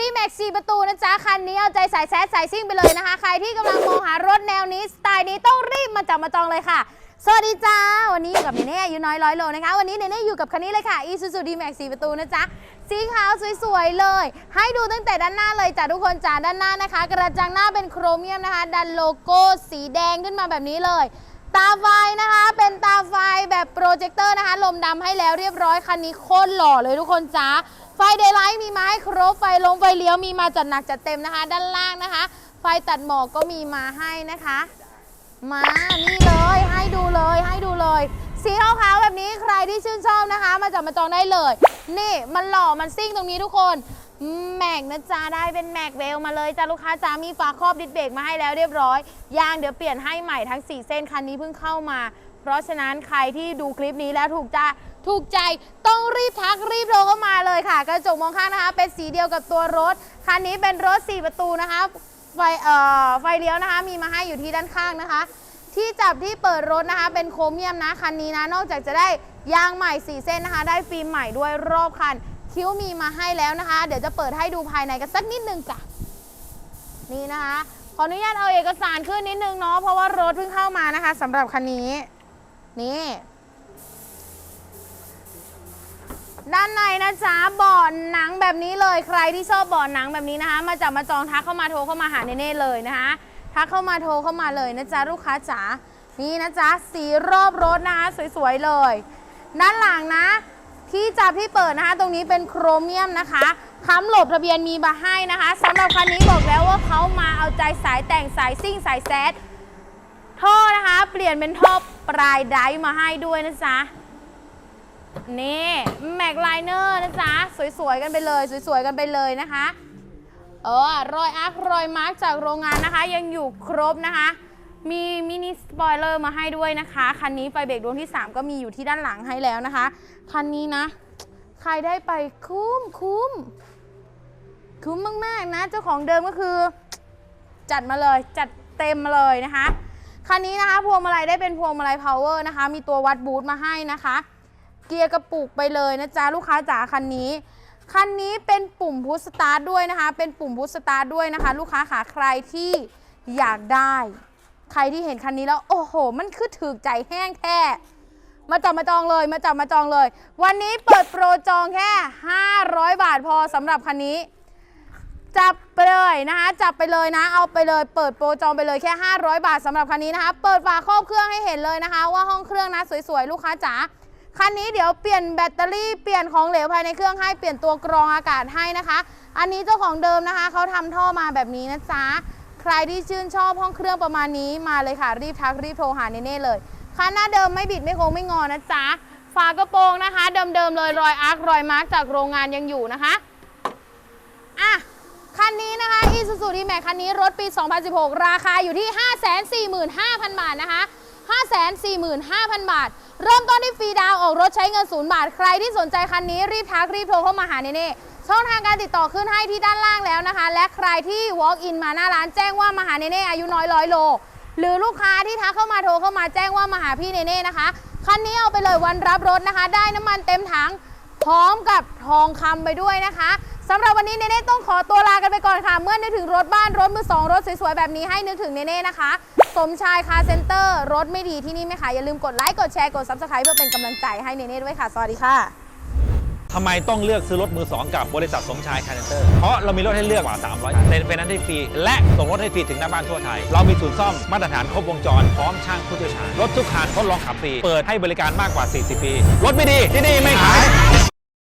ดีแม็กซี่ประตูนะจ๊ะ คันนี้เอาใจสายแซดสายซิ่งไปเลยนะคะ ใครที่กำลังมองหารถแนวนี้ สไตล์นี้ต้องรีบมาจับมาจองเลยค่ะ สวัสดีจ้า วันนี้อยู่กับเนเน่อายุน้อยร้อยโลนะคะ วันนี้เนเน่อยู่กับคันนี้เลยค่ะ Isuzu D-Max 4ประตูนะจ๊ะสีขาวสวยๆเลย ให้ดูตั้งแต่ด้านหน้าเลยจ้ะทุกคนจ้าด้านหน้านะคะ กระจังหน้าเป็นโครเมียมนะคะ ดันโลโก้สีแดงขึ้นมาแบบนี้เลยตาไฟนะคะ เป็นตาไฟแบบโปรเจคเตอร์นะคะ ลมดำให้แล้วเรียบร้อย คันนี้โคตรหล่อเลยทุกคนจ้า ไฟเดย์ไลท์มีมาให้ครบไฟลงไฟเลี้ยวมีมาจัดหนักจัดเต็มนะคะ ด้านล่างนะคะ ไฟตัดหมอกก็มีมาให้นะคะ มานี่เลยให้ดูเลยให้ดูเลย สีขาวๆแบบนี้ใครที่ชื่นชอบนะคะ มาจับมาจองได้เลย นี่มันหล่อมันซิ่งตรงนี้ทุกคนแม็กนะจ๊ะได้เป็นแม็กเวลมาเลยจ้าลูกค้าจ้ามีฝาครอบดิสเบรกมาให้แล้วเรียบร้อยยางเดี๋ยวเปลี่ยนให้ใหม่ทั้ง 4 เส้นคันนี้เพิ่งเข้ามา เพราะฉะนั้นใครที่ดูคลิปนี้แล้วถูกใจ ถูกใจต้องรีบทักรีบโทรเข้ามาเลยค่ะ กระจกมองข้างนะคะ เป็นสีเดียวกับตัวรถ คันนี้เป็นรถ 4 ประตูนะคะ ไฟเอ่อไฟเลี้ยวนะคะ มีมาให้อยู่ที่ด้านข้างนะคะ ที่จับที่เปิดรถนะคะ เป็นโครเมียมนะคันนี้นะนอกจากจะได้ยางใหม่ 4 เส้นนะคะ ได้ฟิล์มใหม่ด้วยรอบคัน คิ้วมีมาให้แล้วนะคะ เดี๋ยวจะเปิดให้ดูภายในกันสักนิดนึงจ้ะนี่นะคะขออนุญาตเอาเอกสารขึ้นนิดนึงเนาะเพราะว่ารถเพิ่งเข้ามานะคะสำหรับคันนี้นี่ ด้านในนะจ๊ะเบาะหนังแบบนี้เลยใครที่ชอบเบาะหนังแบบนี้นะคะ มาจับมาจองทักเข้ามาโทรเข้ามาหาเนเน่เลยนะคะ ทักเข้ามาโทรเข้ามาเลยนะจ๊ะลูกค้าจ๋านี่นะจ๊ะสีรอบรถนะคะสวยๆเลย ด้านหลังนะ ที่จับที่เปิดนะคะ ตรงนี้เป็นโครเมียมนะคะค้ำหลบทะเบียนมีมาให้นะคะสำหรับคันนี้บอกแล้วว่าเขามาเอาใจสายแต่งสายซิ่งสายแซดท่อนะคะ เปลี่ยนเป็นท่อปลายไดมาให้ด้วยนะจ๊ะ นี่แม็กไลเนอร์นะจ๊ะ สวยๆกันไปเลย สวยๆกันไปเลยนะคะ เออรอยอาร์ครอยมาร์กจากโรงงานนะคะ ยังอยู่ครบนะคะ มีมินิสปอยเลอร์มาให้ด้วยนะคะ คันนี้ไฟเบรกดวงที่ 3 ก็มีอยู่ที่ด้านหลังให้แล้วนะคะ คันนี้นะ ใครได้ไปคุ้มคุ้มคุ้มมากๆนะ เจ้าของเดิมก็คือ จัดมาเลยจัดเต็มมาเลยนะคะ คันนี้นะคะพวงมาลัยได้เป็นพวงมาลัยพาวเวอร์นะคะ มีตัววัดบูทมาให้นะคะ เกียร์กระปุกไปเลยนะจ๊ะลูกค้าจ๋าคันนี้ คันนี้เป็นปุ่มพุชสตาร์ทด้วยนะคะ เป็นปุ่มพุชสตาร์ทด้วยนะคะ ลูกค้าขาใครที่อยากได้ ใครที่เห็นคันนี้แล้วโอ้โห มันคือถือใจแห้งแท้มาจับมาจองเลยมาจับมาจองเลย วันนี้เปิดโปรจองแค่ 500 บาทพอสำหรับคันนี้ จับไปเลยนะคะ จับไปเลยนะ เอาไปเลย เปิดโปรจองไปเลยแค่ 500 บาทสำหรับคันนี้นะคะ เปิดฝาครอบเครื่องให้เห็นเลยนะคะ ว่าห้องเครื่องนะสวยๆ ลูกค้าจ๋า คันนี้เดี๋ยวเปลี่ยนแบตเตอรี่เปลี่ยนของเหลวภายในเครื่องให้เปลี่ยนตัวกรองอากาศให้นะคะ อันนี้เจ้าของเดิมนะคะเขาทำท่อมาแบบนี้นะจ๊ะใครที่ชื่นชอบห้องเครื่องประมาณนี้มาเลยค่ะ รีบทักรีบโทรหาเนเน่เลยคันหน้าเดิมไม่บิดไม่โค้งไม่งอนะจ๊ะฝากระโปรงนะคะ เดิมๆเลยรอยอาร์ครอยมาร์กจากโรงงานยังอยู่นะคะอะคันนี้นะคะ Isuzu D-Max คันนี้รถปี 2016 ราคาอยู่ที่ 545,000 บาทนะคะ 545,000 บาท เริ่มต้นที่ฟรีดาวออกรถใช้เงินศูนย์บาท ใครที่สนใจคันนี้รีบทักรีบโทรเข้ามาหาเนเน่ช่องทางการติดต่อขึ้นให้ที่ด้านล่างแล้วนะคะ และใครที่ walk in มาหน้าร้านแจ้งว่ามาหาเนเน่อายุน้อยร้อยโล หรือลูกค้าที่ทักเข้ามาโทรเข้ามาแจ้งว่ามาหาพี่เนเน่นะคะคันนี้เอาไปเลยวันรับรถนะคะ ได้น้ำมันเต็มถังพร้อมกับทองคำไปด้วยนะคะสำหรับวันนี้เนเน่ต้องขอตัวลากันไปก่อนค่ะ เมื่อนึกถึงรถบ้านรถมือสองรถสวยๆแบบนี้ให้นึกถึงเนเน่นะคะ สมชายคาเซ็นเตอร์รถไม่ดีที่นี่ไม่ขายอย่าลืมกดไลค์กดแชร์กด subscribe เพื่อเป็นกำลังใจให้เนเน่ด้วยค่ะ สวัสดีค่ะทำไมต้องเลือกซื้อรถมือ2กับบริษัทสมชายคาร์เนเตอร์ เพราะเรามีรถให้เลือกกว่า 300เซ็นเป็นนั้นให้ฟรี และส่งรถให้ฟรีถึงหน้าบ้านทั่วไทย เรามีศูนย์ซ่อมมาตรฐานครบวงจร พร้อมช่างผู้เชี่ยวชาญ รถทุกคันทดลองขับฟรี เปิดให้บริการมากกว่า 40 ปี รถไม่ดีที่นี่ไม่ขาย